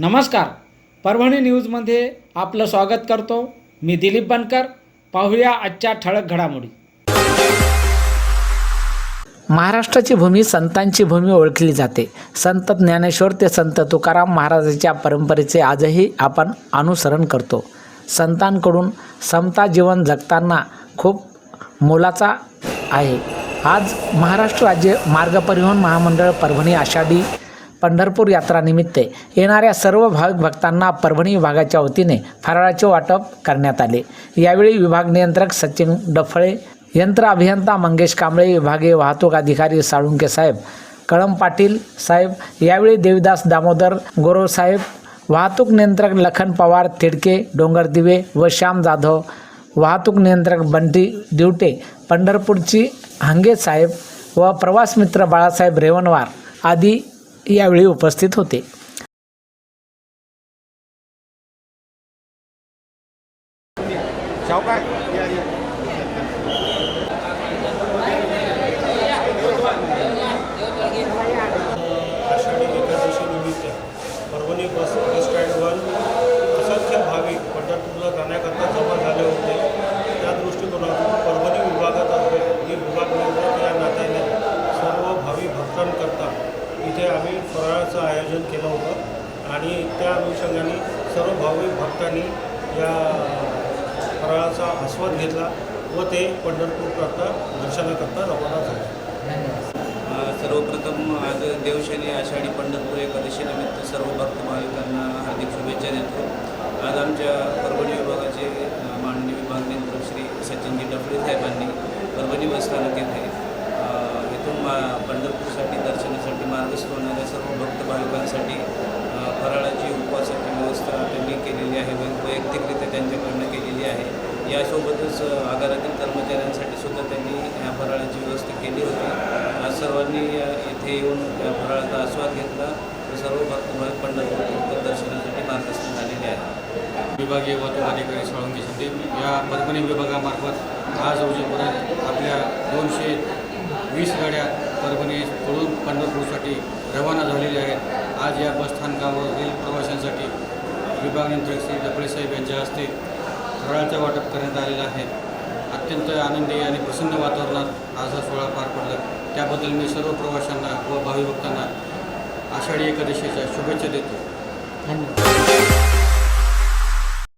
नमस्कार. परभणी न्यूजमध्ये आपलं स्वागत करतो. मी दिलीप बनकर. पाहूया आजच्या ठळक घडामोडी. महाराष्ट्राची भूमी संतांची भूमी ओळखली जाते. संत ज्ञानेश्वर ते संत तुकाराम महाराजांच्या परंपरेचे आजही आपण अनुसरण करतो. संतांकडून समता जीवन जगताना खूप मोलाचा आहे. आज महाराष्ट्र राज्य मार्ग परिवहन महामंडळ परभणी आषाढी पंढरपूर यात्रानिमित्त येणाऱ्या सर्व भाविक भक्तांना परभणी विभागाच्या वतीने फराळाचे वाटप करण्यात आले. यावेळी विभाग नियंत्रक सचिन डफळे यंत्र अभियंता मंगेश कांबळे विभागीय वाहतूक अधिकारी साळुंके साहेब कळम पाटील साहेब यावेळी देवीदास दामोदर गोरव साहेब वाहतूक नियंत्रक लखन पवार तिडके डोंगरदिवे व श्याम जाधव वाहतूक नियंत्रक बंटी दिवटे पंढरपूरची हंगे साहेब व प्रवास मित्र बाळासाहेब रेवणवार आदी यावेळी उपस्थित होते सावकार आषाढी एकादशी निमित्त परभणी बस बस स्टँडवर असंख्य भाविक पंढरपूरला जाण्याकरता जमा झाले होते त्या दृष्टिकोनातून परभणी विभागातर्फे ही विभाग नियंत्रक या नात्याने सर्व भावी भक्तांकरता इथे आम्ही फराळाचं आयोजन केलं होतं. आणि त्या अनुषंगाने सर्व भाविक भक्तांनी या फराळाचा आस्वाद घेतला व ते पंढरपूरकरता दर्शनाकरता रवाना झाले. सर्वप्रथम आज देवशनी आषाढी पंढरपूर एकादशीनिमित्त सर्व भक्त भाविकांना हार्दिक शुभेच्छा देतो. आज आमच्या परभणी विभागाचे माननीय विभाग श्री सचिनजी डफळे साहेबांनी परभणी बसस्थानक येथे मा पंढरपूरसाठी दर्शनासाठी मार्गस्थ होणाऱ्या सर्व भक्त भाविकांसाठी फराळाची उपवासाची व्यवस्था त्यांनी केलेली आहे. वै- वैयक्तिकरित्या त्यांच्याकडनं केलेली आहे. यासोबतच आगारातील कर्मचाऱ्यांसाठी सुद्धा त्यांनी या फराळाची व्यवस्था केली होती. सर्वांनी येथे इथे येऊन या फराळाचा आस्वाद घेतला. सर्व भक्त भाविक पंढरपूर दर्शनासाठी मार्गस्थ झालेले आहेत. विभागीय वाहतूक अधिकारी साळुंके शिंदे या परभणी विभागामार्फत आज रोजीपर्यंत आपल्या दोनशे वीस गाड्या परभणीकडून पंढरपूरसाठी रवाना झालेल्या आहेत. आज या बसस्थानकावरील प्रवाशांसाठी विभाग नियंत्रक श्री डफळे साहेब यांच्या हस्ते फराळाचं वाटप करण्यात आलेलं आहे. अत्यंत आनंदी आणि प्रसन्न वातावरणात आज हा सोहळा पार पडला. त्याबद्दल मी सर्व प्रवाशांना व भाविभक्तांना आषाढी एकादशीच्या शुभेच्छा देतो. धन्यवाद.